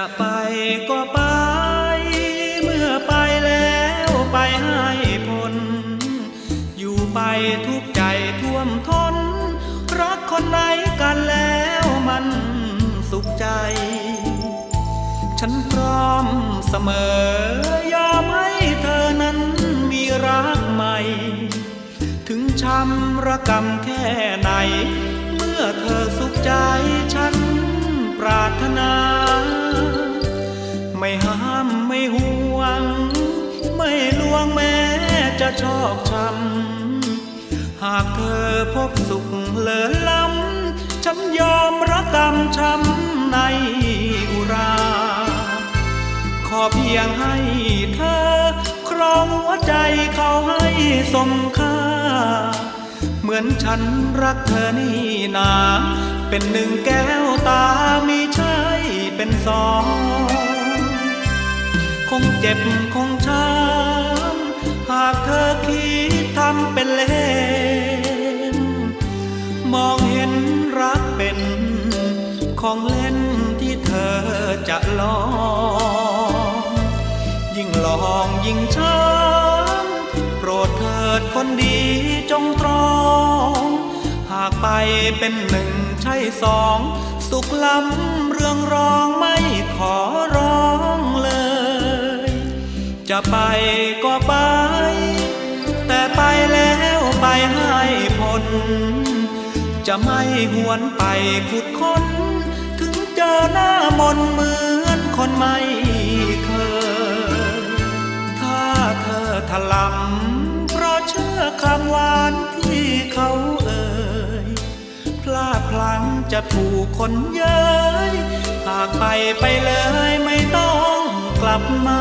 จะไปก็ไป เมื่อไปแล้วไปให้พ้นอยู่ไปทุกใจท่วมทนรักคนไหนกันแล้วมันสุขใจ ฉันพร้อมเสมอยอมให้เธอนั้นมีรักใหม่ ถึงช้ำระกำแค่ไหน เมื่อเธอสุขใจฉัน จะชอกช้ำหากเธอพบสุขเลอล้ำ ฉันยอมระกำช้ำในอุรา ขอเพียงให้เธอ ครองหัวใจเขาให้สมค่า เหมือนฉันรักเธอนี่นา เป็นหนึ่งแก้วตามีใช่เป็นสอง คงเจ็บคงช้ำากเธอคิดทำเป็นเล่น มองเห็นรักเป็นของเล่นที่เธอจะลอง ยิ่งลองยิ่งช้ำโปรดเถิดคนดีจงตรอง หากไปเป็นหนึ่งใช่สอง สุขล้ำเรื่องรองไม่ขอ จะไปก็ไป แต่ไปแล้วไปให้พ้นจะไม่หวนไปขุดค้น ถึงเจอหน้ามนเหมือนคนไม่เคย ถ้าเธอถลำเพราะเชื่อคำหวานที่เขาเอ่ย พลาดพลั้งจะถูกคนเย้ยหากไปไปเลยไม่ต้องกลับมา